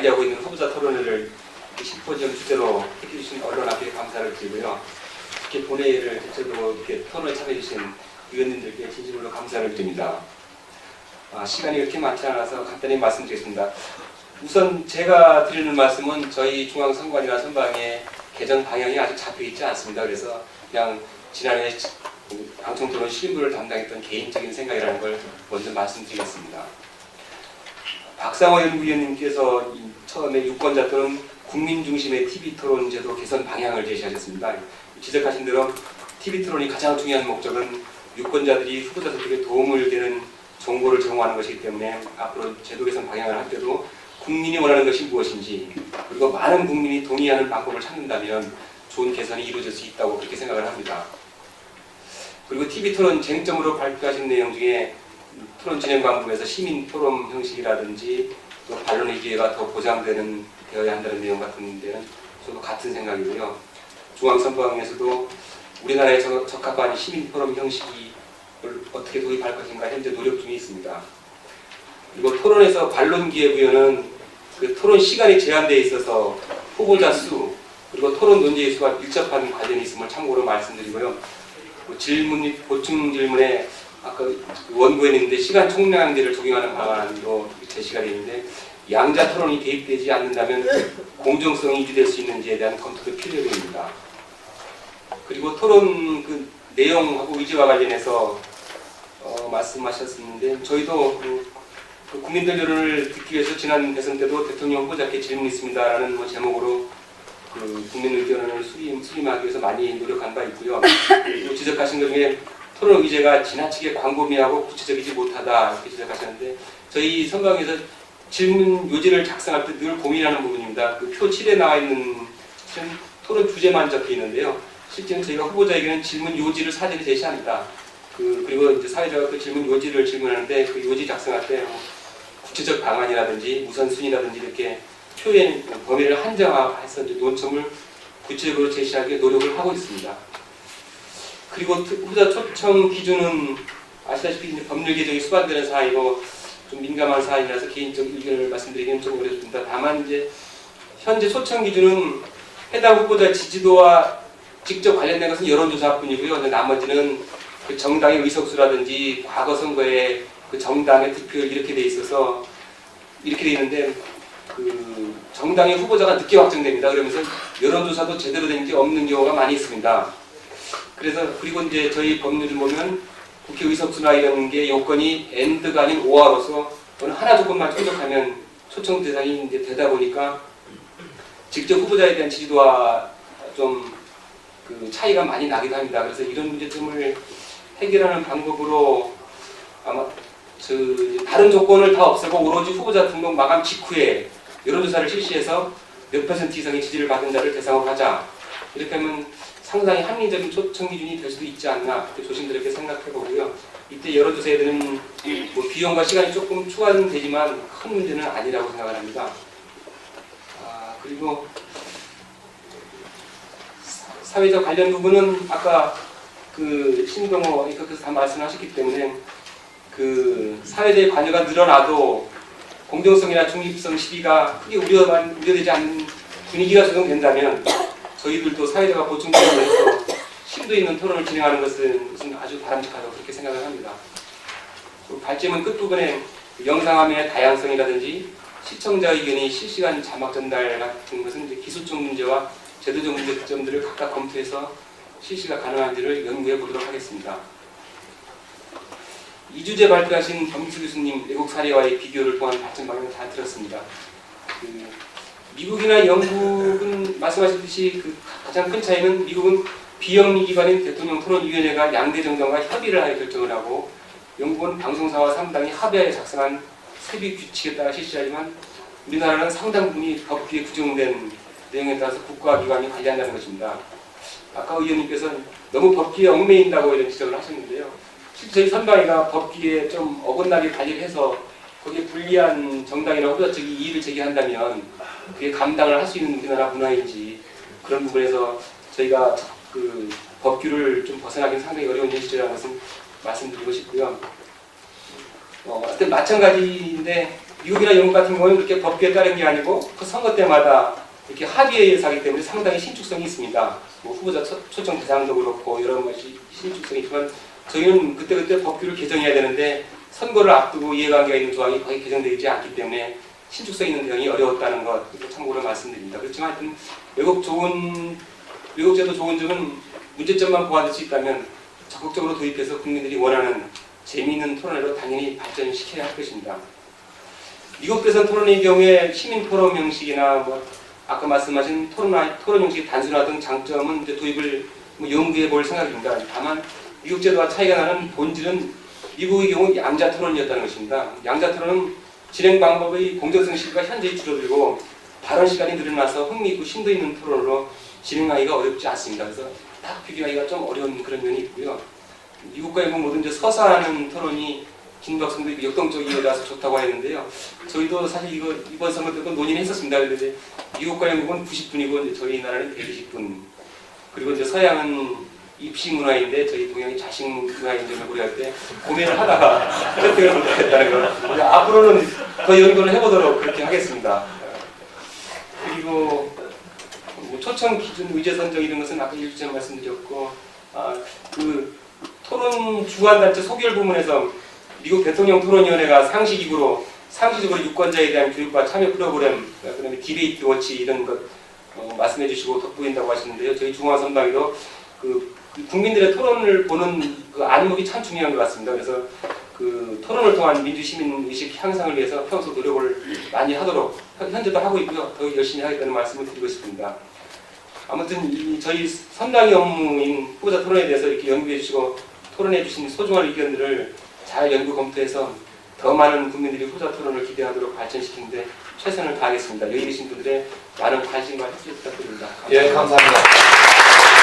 관리하고 있는 후보자 토론회를 심포지엄 주제로 해주신 언론 앞에 감사를 드리고요. 이렇게 본회의를 대체로 이렇게 토론에 참여해주신 의원님들께 진심으로 감사를 드립니다. 아, 시간이 그렇게 많지 않아서 간단히 말씀드리겠습니다. 우선 제가 드리는 말씀은 저희 중앙선관위나 선방의 개정 방향이 아직 잡혀 있지 않습니다. 그래서 그냥 지난해 방송토론 실무를 담당했던 개인적인 생각이라는 걸 먼저 말씀드리겠습니다. 박상호 연구위원님께서 이 처음에 유권자 또는 국민 중심의 TV 토론 제도 개선 방향을 제시하셨습니다. 지적하신 대로 TV 토론이 가장 중요한 목적은 유권자들이 후보자 선택에 도움을 되는 정보를 제공하는 것이기 때문에 앞으로 제도 개선 방향을 할 때도 국민이 원하는 것이 무엇인지 그리고 많은 국민이 동의하는 방법을 찾는다면 좋은 개선이 이루어질 수 있다고 그렇게 생각을 합니다. 그리고 TV 토론 쟁점으로 발표하신 내용 중에 토론 진행 방법에서 시민 토론 형식이라든지 또 반론의 기회가 더 보장되는 되어야 한다는 내용 같은 데는 저도 같은 생각이고요. 중앙선거항에서도 우리나라에 적- 적합한 시민 토론 형식이 어떻게 도입할 것인가 현재 노력 중에 있습니다. 그리고 토론에서 반론 기회 부여는 그 토론 시간이 제한되어 있어서 후보자 수 그리고 토론 논제의 수와 밀접한 관련이 있음을 참고로 말씀드리고요. 그 질문 보충 질문에 아까 원고에 있는데 시간 총량제를 적용하는 방안으로 제시가 되어 있는데 양자 토론이 개입되지 않는다면 공정성이 유지될 수 있는지에 대한 검토도 필요합니다. 그리고 토론 그 내용하고 의지와 관련해서 어, 말씀하셨었는데 저희도 그, 그 국민들 여론을 듣기 위해서 지난 대선 때도 대통령 후보자께 질문 있습니다라는 뭐 제목으로 그 국민 의견을 수렴, 수렴하기 위해서 많이 노력한 바 있고요. 지적하신 것 중에 토론 의제가 지나치게 광범위하고 구체적이지 못하다 이렇게 지적하셨는데 저희 선방에서 질문 요지를 작성할 때 늘 고민하는 부분입니다. 그 표 7에 나와 있는 토론 주제만 적혀 있는데요. 실제는 저희가 후보자에게는 질문 요지를 사전에 제시합니다. 그 그리고 이제 사회자가 그 질문 요지를 질문하는데 그 요지 작성할 때뭐 구체적 방안이라든지 우선순위라든지 이렇게 표현 범위를 한정화해서 이제 논점을 구체적으로 제시하기 노력을 하고 있습니다. 그리고 특- 후보자 초청 기준은 아시다시피 이제 법률 개정이 수반되는 사안이고 좀 민감한 사안이라서 개인적 의견을 말씀드리기는 좀 어렵습니다. 다만 이제 현재 초청 기준은 해당 후보자 지지도와 직접 관련된 것은 여론조사뿐이고요. 나머지는 그 정당의 의석수라든지 과거 선거에 그 정당의 득표율 이렇게 돼 있어서 이렇게 돼 있는데 그 정당의 후보자가 늦게 확정됩니다. 그러면서 여론조사도 제대로 된 게 없는 경우가 많이 있습니다. 그래서 그리고 이제 저희 법률을 보면 국회 의석수나 이런 게 요건이 엔드가 아닌 오화로서 어느 하나 조건만 충족하면 초청 대상이 이제 되다 보니까 직접 후보자에 대한 지지도와 좀 그 차이가 많이 나기도 합니다. 그래서 이런 문제점을 해결하는 방법으로 아마 저 이제 다른 조건을 다 없애고 오로지 후보자 등록 마감 직후에 여론조사를 실시해서 몇 퍼센트 이상의 지지를 받은 자를 대상으로 하자. 이렇게 하면 상당히 합리적인 초청 기준이 될 수도 있지 않나 조심스럽게 생각해 보고요. 이때 여론조사에 드는 뭐 비용과 시간이 조금 추가되지만 큰 문제는 아니라고 생각을 합니다. 아, 그리고 사- 사회적 관련 부분은 아까 그 신동호 이렇게서 다 말씀하셨기 때문에 그 사회의 관여가 늘어나도 공정성이나 중립성 시비가 크게 우려만 우려되지 않는 분위기가 조성된다면 저희들도 사회자가 보충되면서 심도 있는 토론을 진행하는 것은 아주 바람직하다고 그렇게 생각을 합니다. 그리고 발제문 끝부분에 영상화면의 다양성이라든지 시청자 의견이 실시간 자막 전달 같은 것은 이제 기술적 문제와 제도적 문제점들을 각각 검토해서 실시가 가능한지를 연구해 보도록 하겠습니다. 이주제 발표하신 범수 교수님 외국 사례와의 비교를 통한 발전 방향을 잘 들었습니다. 그 미국이나 영국은 말씀하셨듯이 그 가장 큰 차이는 미국은 비영리 기관인 대통령 토론위원회가 양대 정당과 협의를 하여 결정을 하고 영국은 방송사와 상당히 합의하에 작성한 세비 규칙에 따라 실시하지만 우리나라는 상당 부분이 법규에 규정된 내용에 따라서 국가기관이 관리한다는 것입니다. 아까 의원님께서 너무 법규에 얽매인다고 이런 지적을 하셨는데요. 실제 저희 선방위가 법규에 좀 어긋나게 관리를 해서 거기에 불리한 정당이나 후보자 측이 이의를 제기한다면 그게 감당을 할 수 있는 우리나라 문화인지 그런 부분에서 저희가 그 법규를 좀 벗어나기는 상당히 어려운 현실이라는 것은 말씀드리고 싶고요. 어, 하여튼 마찬가지인데 미국이나 영국 같은 경우는 그렇게 법규에 따른 게 아니고 그 선거 때마다 이렇게 합의에 하기 때문에 상당히 신축성이 있습니다. 뭐 후보자 초, 초청 대상도 그렇고 여러 가지 신축성이 있지만 저희는 그때그때 법규를 개정해야 되는데 선거를 앞두고 이해관계가 있는 조항이 거의 개정되어 있지 않기 때문에 신축성 있는 대응이 어려웠다는 것 참고로 말씀드립니다. 그렇지만 하여튼 외국 좋은 외국제도 좋은 점은 문제점만 보완될 수 있다면 적극적으로 도입해서 국민들이 원하는 재미있는 토론회로 당연히 발전시켜야 할 것입니다. 미국 대선 토론의 경우에 시민 토론 형식이나 뭐 아까 말씀하신 토론 토론 형식 단순화 등 장점은 도입을 뭐 연구해 볼 생각입니다. 다만 미국 제도와 차이가 나는 본질은 미국의 경우 양자 토론이었다는 것입니다. 양자 토론은 진행 방법의 공정성 시기가 현저히 줄어들고 발언 시간이 늘어나서 흥미있고 심도 있는 토론으로 진행하기가 어렵지 않습니다. 그래서 딱 비교하기가 좀 어려운 그런 면이 있고요. 미국과 모두 이제 서서 하는 토론이 진박성도 있고 역동적이라서 좋다고 했는데요. 저희도 사실 이거 이번 선거 때도 논의를 했었습니다. 그런데 미국과 영국은 90분이고 이제 저희 나라는 120분. 그리고 이제 서양은 입시 문화인데 저희 동양이 자식 문화인 점을 고려할 때 고민을 하다가 선택을 못하겠다는 거. 앞으로는 더 연구를 해보도록 그렇게 하겠습니다. 그리고 뭐 초청 기준 의제 선정 이런 것은 아까 일주전 말씀드렸고 아, 그 토론 주관 단체 소결 부문에서 미국 대통령 토론위원회가 상시기구로 상시적으로 유권자에 대한 교육과 참여 프로그램 그다음에 디베이트 워치 이런 것 어, 말씀해 주시고 돋보인다고 하시는데요. 저희 중앙선당에도 그 국민들의 토론을 보는 그 안목이 참 중요한 것 같습니다. 그래서 그 토론을 통한 민주 시민 의식 향상을 위해서 평소 노력을 많이 하도록 현- 현재도 하고 있고요. 더 열심히 하겠다는 말씀을 드리고 싶습니다. 아무튼 이 저희 선당의 업무인 후보자 토론에 대해서 이렇게 연구해 주시고 토론해 주신 소중한 의견들을 잘 연구 검토해서 더 많은 국민들이 후보자 토론을 기대하도록 발전시키는데 최선을 다하겠습니다. 여기 계신 분들의 많은 관심과 협조 부탁드립니다. 예, 감사합니다.